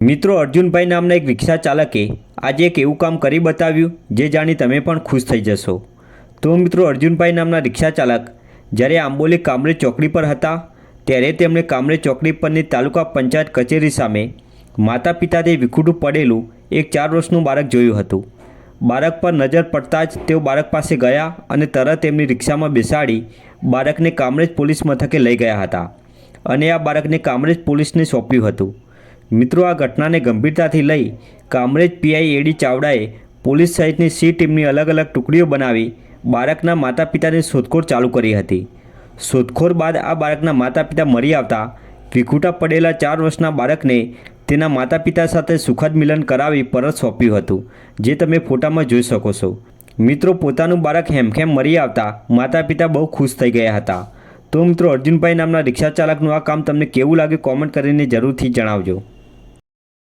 મિત્રો, અર્જુનભાઈ નામના એક રિક્ષા ચાલકે આજે એક એવું કામ કરી બતાવ્યું, જે જાણી તમે પણ ખુશ થઈ જશો. તો મિત્રો, અર્જુનભાઈ નામના રિક્ષા ચાલક જ્યારે આંબોલી કામરેજ ચોકડી પર હતા, ત્યારે તેમણે કામરેજ ચોકડી પરની તાલુકા પંચાયત કચેરી સામે માતા પિતાથી વિખુટું પડેલું એક ચાર વર્ષનું બાળક જોયું હતું. બાળક પર નજર પડતા જ તેઓ બાળક પાસે ગયા અને તરત એમની રિક્ષામાં બેસાડી બાળકને કામરેજ પોલીસ મથકે લઈ ગયા હતા. અને આ બાળકને કામરેજ પોલીસને સોંપ્યું હતું. મિત્રો, આ ઘટનાને ગંભીરતાથી લઈ કામરેજ પીઆઈ એડી ચાવડાએ પોલીસ સહિતની સી ટીમની અલગ અલગ ટુકડીઓ બનાવી બાળકના માતા પિતાની શોધખોળ ચાલુ કરી હતી. શોધખોળ બાદ આ બાળકના માતા પિતા મરી આવતા વિખૂટા પડેલા ચાર વર્ષના બાળકને તેના માતા પિતા સાથે સુખદ મિલન કરાવી પરત સોંપ્યું હતું, જે તમે ફોટામાં જોઈ શકો છો. મિત્રો, પોતાનું બાળક હેમખેમ મરી આવતા માતા પિતા બહુ ખુશ થઈ ગયા હતા. તો મિત્રો, અર્જુનભાઈ નામના રિક્ષા ચાલકનું આ કામ તમને કેવું લાગ્યું કોમેન્ટ કરીને જરૂરથી જણાવજો.